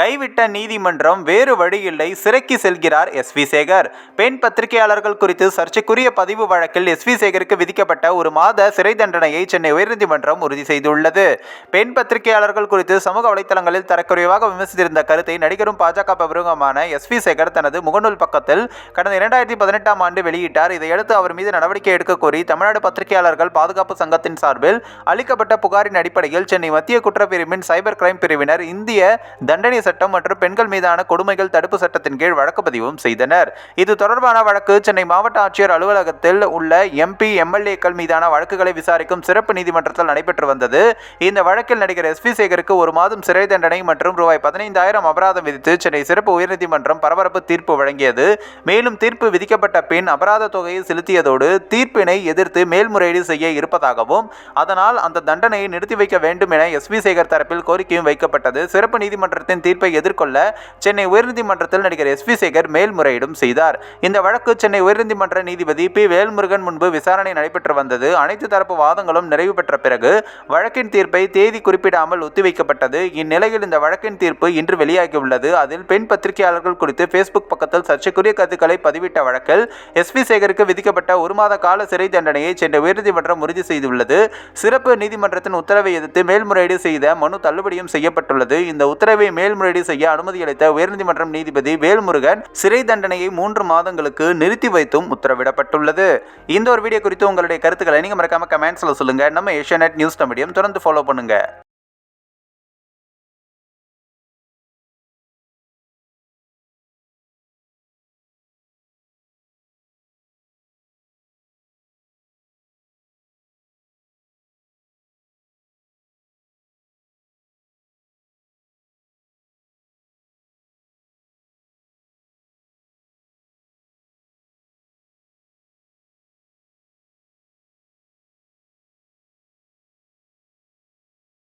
கைவிட்ட நீதிமன்றம் வேறு வழியில்லை. சிறைக்கு செல்கிறார் எஸ். வி. சேகர். பெண் பத்திரிகையாளர்கள் குறித்து சர்ச்சைக்குரிய பதிவு வழக்கில் எஸ். வி. சேகருக்கு விதிக்கப்பட்ட ஒரு மாத சிறை தண்டனையை சென்னை உயர்நீதிமன்றம் உறுதி செய்துள்ளது. பெண் பத்திரிகையாளர்கள் குறித்து சமூக வலைதளங்களில் தரக்குறைவாக விமர்சித்திருந்த கருத்தை நடிகரும் பாஜக பிரமுகமான எஸ். வி. சேகர் தனது முகநூல் பக்கத்தில் கடந்த இரண்டாயிரத்தி பதினெட்டாம் ஆண்டு வெளியிட்டார். இதையடுத்து அவர் மீது நடவடிக்கை எடுக்க கோரி தமிழ்நாடு பத்திரிகையாளர்கள் பாதுகாப்பு சங்கத்தின் சார்பில் அளிக்கப்பட்ட புகாரின் அடிப்படையில் சென்னை மத்திய குற்றப்பிரிவின் சைபர் கிரைம் பிரிவினர் இந்திய தண்டனை சட்டம் மற்றும் பெண்கள் மீதான கொடுமைகள் தடுப்பு சட்டத்தின் கீழ் வழக்கு பதிவும் செய்தனர். இது தொடர்பான வழக்கு சென்னை மாவட்ட ஆட்சியர் அலுவலகத்தில் உள்ள எம்பி எம்எல்ஏக்கள் மீதான வழக்குகளை விசாரிக்கும் சிறப்பு நீதிமன்றத்தில் நடைபெற்று வந்தது. இந்த வழக்கில் நடிகர் எஸ். பி சேகருக்கு ஒரு மாதம் சிறை தண்டனை மற்றும் ரூபாய் பதினைந்தாயிரம் அபராதம் விதித்து சென்னை சிறப்பு உயர்நீதிமன்றம் பரபரப்பு தீர்ப்பு வழங்கியது. மேலும் தீர்ப்பு விதிக்கப்பட்ட பின் அபராத தொகையை செலுத்தியதோடு தீர்ப்பினை எதிர்த்து மேல்முறையீடு செய்ய இருப்பதாகவும் அதனால் அந்த தண்டனையை நிறுத்தி வைக்க வேண்டும் என எஸ். வி சேகர் தரப்பில் கோரிக்கையும் வைக்கப்பட்டது. சிறப்பு நீதிமன்றத்தின் தீர்ப்பை எதிர்கொள்ள சென்னை உயர்நீதிமன்றத்தில் நடிகர் எஸ் வி சேகர் மேல்முறையீடும் செய்தார். இந்த வழக்கு சென்னை உயர்நீதிமன்ற நீதிபதி பி. வேல்முருகன் முன்பு விசாரணை நடைபெற்று வந்தது. அனைத்து தரப்பு வாதங்களும் நிறைவு பெற்ற பிறகு வழக்கின் தீர்ப்பை தேதி குறிப்பிடாமல் ஒத்திவைக்கப்பட்டது. இந்நிலையில் இந்த வழக்கின் தீர்ப்பு இன்று வெளியாகியுள்ளது. அதில் பெண் பத்திரிகையாளர்கள் குறித்து ஃபேஸ்புக் பக்கத்தில் சர்ச்சைக்குரிய கருத்துக்களை பதிவிட்ட வழக்கில் எஸ் வி சேகருக்கு விதிக்கப்பட்ட ஒரு மாத கால சிறை தண்டனையை சென்னை உயர்நீதிமன்றம் உறுதி செய்துள்ளது. சிறப்பு நீதிமன்றத்தின் உத்தரவை எதிர்த்து மேல்முறையீடு செய்த மனு தள்ளுபடியும் செய்யப்பட்டுள்ளது. இந்த உத்தரவை மேல்முறை மேல்முறையீடு செய்ய அனுமதி அளித்த உயர்நீதிமன்றம் நீதிபதி வேல்முருகன் சிறை தண்டனையை மூன்று மாதங்களுக்கு நிறுத்தி வைத்தும் உத்தரவிடப்பட்டுள்ளது. இந்த ஒரு வீடியோ குறித்து உங்களுடைய கருத்துக்களை நீங்க மறக்காம கமெண்ட்ஸ்ல சொல்லுங்க. நம்ம ஏஷியா நியூஸ் மீடியம் தொடர்ந்து ஃபாலோ பண்ணுங்க.